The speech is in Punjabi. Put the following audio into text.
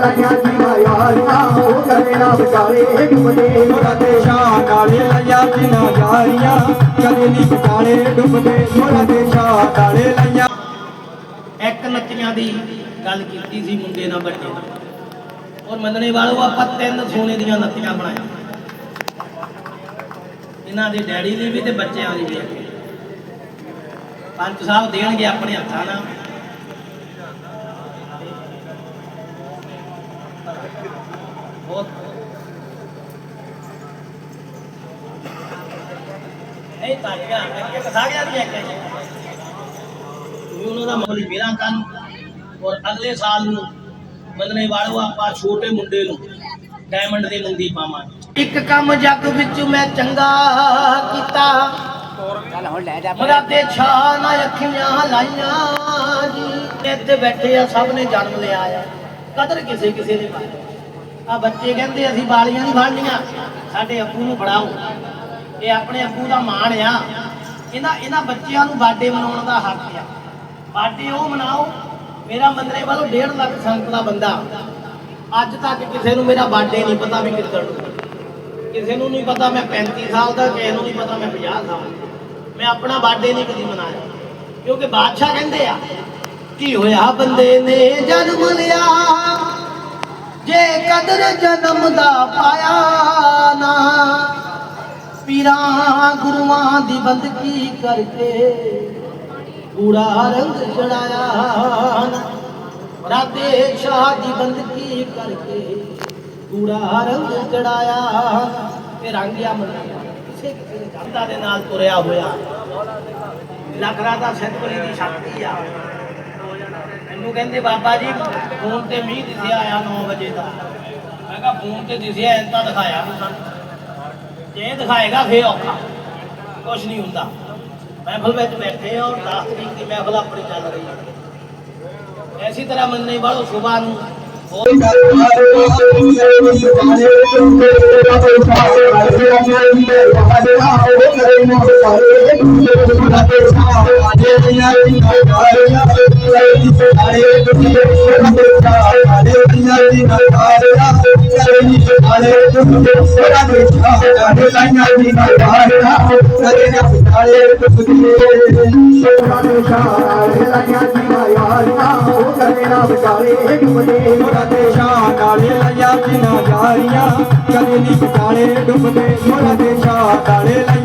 ਲਾਈਆਂ ਜੀਵਾ ਯਾਰੀਆਂ ਉਹ ਕਦੇ ਨਾ ਵਿਚਾਲੇ ਡੁੱਬਦੇ ਮੋਰਾ ਦੇਸ਼ਾਂ ਨਾਲੇ ਲਈਆਂ ਜਿਨਾ ਜਾਰੀਆਂ ਕਦੇ ਨਹੀਂ ਵਿਚਾਲੇ ਡੁੱਬਦੇ ਮੋਰਾ ਦੇਸ਼ਾਂ ਨਾਲੇ ਲਈਆਂ ਇੱਕ ਨੱਤੀਆਂ ਦੀ ਗੱਲ ਕੀਤੀ ਸੀ ਮੁੰਡੇ ਨਾਲ ਬੱਚੇ ਨਾਲ ਔਰ ਮੰਨਣੇ ਵਾਲੋ ਆਪਾਂ ਤਿੰਨ ਸੋਨੇ ਦੀਆਂ ਨੱਤੀਆਂ ਬਣਾਈਆਂ। ਇਹਨਾਂ ਦੇ ਡੈਡੀ ਦੀ ਵੀ ਤੇ ਬੱਚਿਆਂ ਦੀ ਵੀ ਪੰਜ ਸਾਹਿਬ ਦੇਣਗੇ ਆਪਣੇ ਹੱਥਾਂ ਨਾਲ। ਬਹੁਤ ਇਹ ਤਾਂ ਗਿਆ ਕਿ ਕਥਾ ਗਿਆ ਦੀ ਇੱਕ ਵੀ ਉਹਨਾਂ ਦਾ ਮੌਲੀ ਮੇਰਾ ਕੰਨ ਔਰ ਅਗਲੇ ਸਾਲ ਨੂੰ ਮੰਨਣੇ ਵਾਲੋ ਆਪਾਂ ਛੋਟੇ ਮੁੰਡੇ ਨੂੰ ਡਾਇਮੰਡ ਦੀ ਮੁੰਦੀ ਪਾਵਾਂਗੇ। ਇੱਕ ਕੰਮ ਜੱਗ ਵਿੱਚ ਮੈਂ ਚੰਗਾ ਕੀਤਾ। ਮਰਾਦੇ ਛਾਂ ਨਾ ਅੱਖੀਆਂ ਲਾਈਆਂ ਜੀ। ਇੱਥੇ ਬੈਠੇ ਆ ਸਭ ਨੇ ਜਨਮ ਲਿਆ ਆ ਕਦਰ ਕਿਸੇ ਕਿਸੇ ਦੇ ਪਾਈ ਆ ਬੱਚੇ ਕਹਿੰਦੇ ਅਸੀਂ ਬਾਲੀਆਂ ਨਹੀਂ ਫੜਨੀਆਂ ਸਾਡੇ ਅੱਬੂ ਨੂੰ ਫੜਾਓ। ਇਹ ਆਪਣੇ ਅੱਬੂ ਦਾ ਮਾਣ ਆ। ਇਹਨਾਂ ਇਹਨਾਂ ਬੱਚਿਆਂ ਨੂੰ ਬਾਡੇ ਮਨਾਉਣ ਦਾ ਹੱਕ ਆ। ਬਾਡੇ ਉਹ ਮਨਾਓ, ਮੇਰਾ ਮੰਦਰੇ ਵੱਲੋਂ 1.5 ਲੱਖ ਸੰਗਤ ਦਾ ਬੰਦਾ। ਅੱਜ ਤੱਕ ਕਿਸੇ ਨੂੰ ਮੇਰਾ ਬਾਡੇ ਨਹੀਂ ਪਤਾ ਵੀ ਕਿੱਦਣ ਕਿਸੇ ਨੂੰ ਨਹੀਂ ਪਤਾ ਮੈਂ 35 ਸਾਲ ਦਾ, ਕਿਸੇ ਨੂੰ ਨਹੀਂ ਪਤਾ ਮੈਂ 50 ਸਾਲ ਦਾ। ਮੈਂ ਆਪਣਾ ਬਾਡੇ ਨਹੀਂ ਕਦੀ ਮਨਾਇਆ। ਕਿਉਂਕਿ ਬਾਦਸ਼ਾਹ ਕਹਿੰਦੇ ਆ, ਕੀ ਹੋਇਆ ਬੰਦੇ ਨੇ ਜਨਮ ਲਿਆ? ਜੇ ਕਦਰ ਜਨਮ ਦਾ ਪਾਇਆ ਨਾ, ਪੀਰਾਂ ਗੁਰੂਆਂ ਦੀ ਬੰਦਗੀ ਕਰਕੇ ਪੂਰਾ ਰੰਗ ਚੜਾਇਆ ਰਾਤੇ ਸ਼ਾਹ ਦੀ ਬੰਦਗੀ ਕਰਕੇ ਪੂਰਾ ਰੰਗ ਚੜਾਇਆ ਤੇ ਰੰਗ ਆ ਮੰਨਿਆ ਕਿਸੇ ਕਿਸੇ ਦੇ ਜਨਤਾ ਦੇ ਨਾਲ ਤੁਰਿਆ ਹੋਇਆ। ਲਖਰਾ ਦਾ ਸਤਿਗੁਰੀ ਦੀ ਸ਼ਕਤੀ ਆ। ਮੈਨੂੰ ਕਹਿੰਦੇ ਬਾਬਾ ਜੀ ਫੋਨ ਤੇ ਮੀਂਹ ਦਿਸਿਆ ਆ 9 ਵਜੇ ਦਾ ਮੈਂ ਕਿਹਾ ਫੋਨ ਤੇ ਦਿਸਿਆ ਐਂ ਤਾਂ ਦਿਖਾਇਆ ਨੀ ਸਾਨੂੰ ਜੇ ਦਿਖਾਏਗਾ ਫੇਰ ਔਖਾ ਕੁਝ ਨਹੀਂ ਹੁੰਦਾ ਮਹਿਫਲ ਵਿੱਚ ਬੈਠੇ ਹਾਂ ਔਰ 10 ਤਰੀਕ ਦੀ ਮਹਿਫਲ ਆਪਣੀ ਚੱਲ ਰਹੀ ਹੈ ਐਸੀ ਤਰ੍ਹਾਂ ਮੰਨੇ ਵਾਲੋ ਸੁਬਾਹ ਨੂੰ ਹੋਰ ਸਾਡੇ ਸ਼ਾਹ ਲਾਈਆਂ ਜੀਵਾ ਯਾਰੀਆਂ ਉਹ ਕਦੇ ਨਾ ਵਿਚਾਲੇ ਡੁੱਬਦੇ ਮੋਰਾ ਦੇਸ਼ਾਂ ਜਿਨਾ ਜਾਰੀਆਂ ਕਦੇ ਨਹੀਂ ਵਿਚਾਲੇ ਡੁੱਬਦੇ ਮੋਰਾ ਦੇਸ਼ਾਂ ਨਾਲੇ ਲਈਆਂ